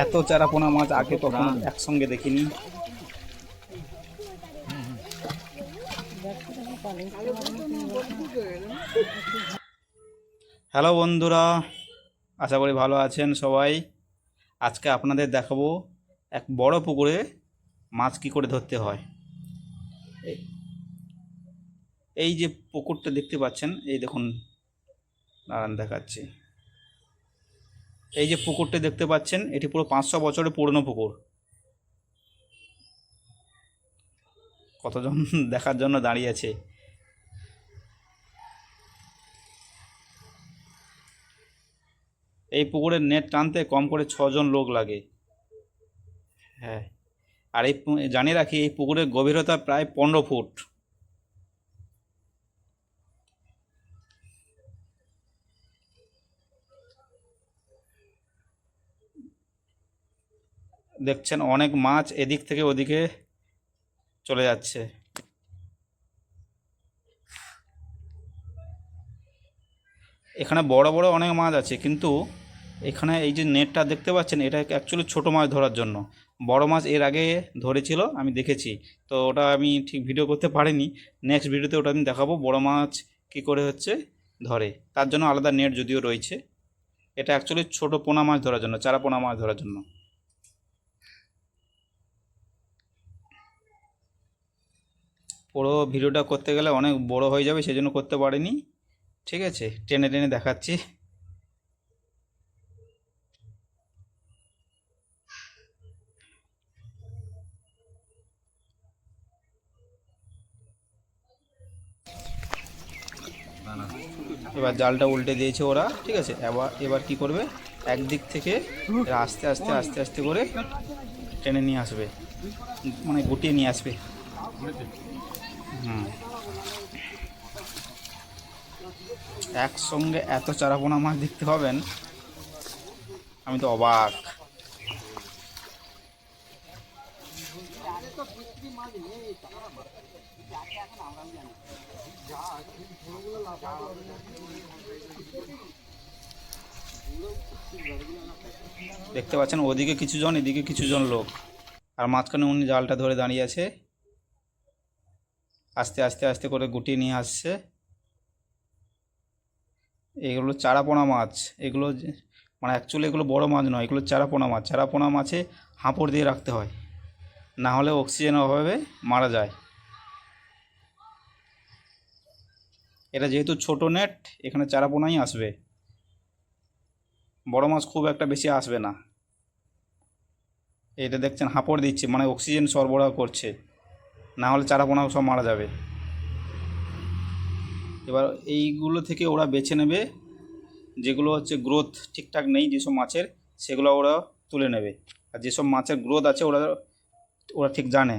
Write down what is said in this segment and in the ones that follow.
এত চারাপোনা মাছ আগে কখনো একসঙ্গে দেখিনি। হ্যালো বন্ধুরা, আশা করি ভালো আছেন সবাই। আজকে আপনাদের দেখাবো এক বড় পুকুরে মাছ কি করে ধরতে হয়। এই- যে পুকুরটা দেখতে পাচ্ছেন, এই দেখুন, দাঁড়ান দেখাচ্ছি। এই যে পুকুরটা দেখতে পাচ্ছেন, এটি পুরো পাঁচশো বছরের পুরনো পুকুর। কতজন দেখার জন্য দাঁড়িয়ে আছে? এই পুকুরের নেট টানতে কম করে ছজন লোক লাগে। হ্যাঁ। আর এই জানিয়ে রাখি, এই পুকুরের গভীরতা প্রায় পনেরো ফুট। দেখছেন অনেক মাছ এদিক থেকে ওদিকে চলে যাচ্ছে। এখানে বড় বড় অনেক মাছ আছে, কিন্তু এখানে এই যে নেটটা দেখতে পাচ্ছেন, এটা অ্যাকচুয়ালি ছোট মাছ ধরার জন্য। বড় মাছ এর আগে ধরেছিল, আমি দেখেছি। তো ওটা আমি ঠিক ভিডিও করতে পারিনি। নেক্সট ভিডিওতে ওটা আমি দেখাবো, বড় মাছ কী করে হচ্ছে ধরে। তার জন্য আলাদা নেট যদিও রয়েছে। এটা অ্যাকচুয়ালি ছোট পোনা মাছ ধরার জন্য, চারা পোনা মাছ ধরার জন্য। পুরো ভিডিওটা করতে গেলে অনেক বড় হয়ে যাবে সেই জন্য করতে পারিনি। ঠিক আছে, টেনে টেনে দেখাচ্ছি। এবার জালটা উল্টে দিয়েছে ওরা, ঠিক আছে? এবার এবার কি করবে? একদিক থেকে আস্তে আস্তে আস্তে আস্তে করে টেনে নিয়ে আসবে। মানে গুটিয়ে নিয়ে আসবে। একসঙ্গে এত চারাপোনা মাছ দেখতে পাবেন? আমি তো অবাক। দেখতে পাচ্ছেন, ওদিকে কিছু জন এদিকে কিছু জন লোক। আর মাঝখানে উনি জালটা ধরে দাঁড়িয়ে আছে। আস্তে আস্তে আস্তে করে গুটিয়ে নিয়ে আসছে। এগুলো চারাপোনা মাছ। এগুলো মানে অ্যাকচুয়ালি এগুলো বড় মাছ নয়, এগুলো চারাপোনা মাছ। চারাপোনা মাছে হাঁপড় দিয়ে রাখতে হয়। না হলে অক্সিজেনের অভাবে মারা যায়। এটা যেহেতু ছোট নেট এখানে চারাপোনাই আসবে। বড় মাছ খুব একটা বেশি আসবে না। এটা দেখছেন হাঁপড় দিচ্ছে মানে অক্সিজেন সরবরাহ করছে। না হলে চারাপোনা সব মারা যাবে। এবার এইগুলো থেকে ওরা বেছে নেবে, যেগুলো হচ্ছে গ্রোথ ঠিকঠাক নেই যেসব মাছের, সেগুলো ওরা তুলে নেবে। আর যেসব মাছের গ্রোথ আছে ওরা ওরা ঠিক জানে,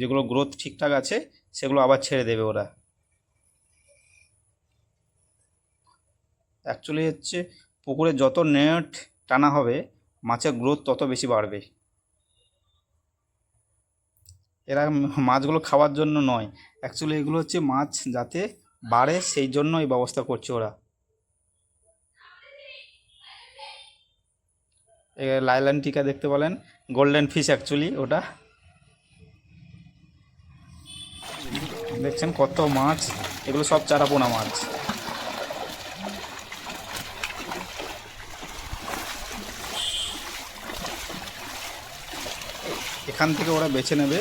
যেগুলো গ্রোথ ঠিকঠাক আছে, সেগুলো আবার ছেড়ে দেবে ওরা। অ্যাকচুয়ালি হচ্ছে পুকুরে যত নেট টানা হবে, মাছের গ্রোথ তত বেশি বাড়বে। এরা মাছগুলো খাওয়ার জন্য নয়। অ্যাকচুয়ালি এগুলো হচ্ছে মাছ যাতে বাড়ে, সেই জন্য এই ব্যবস্থা করছে ওরা। লাইলান টিকা দেখতে পেলেন গোল্ডেন ফিশ অ্যাকচুয়ালি ওটা। দেখছেন কত মাছ। এগুলো সব চারাপোনা মাছ। এখান থেকে ওরা বেছে নেবে।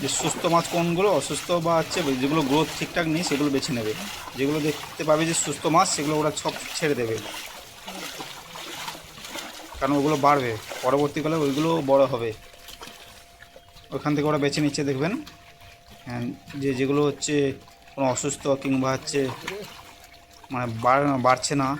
যে সুস্থ মাছ কোনগুলো অসুস্থ বা হচ্ছে যেগুলো গ্রোথ ঠিকঠাক নেই, সেগুলো বেছে নেবে। যেগুলো দেখতে পাবে যে সুস্থ মাছ, সেগুলো ওরা সব ছেড়ে দেবে। কারণ ওগুলো বাড়বে। পরবর্তীকালে ওইগুলো বড় হবে। ওখান থেকে ওরা বেছে নিচ্ছে, দেখবেন। যে যেগুলো হচ্ছে কোনো অসুস্থ কিংবা হচ্ছে মানে বাড়- বাড়ছে না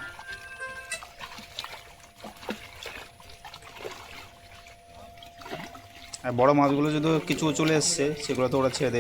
বড় মাছগুলো যদি কিছু চলে এসছে সেগুলো তো ওরা ছেড়ে দেবে।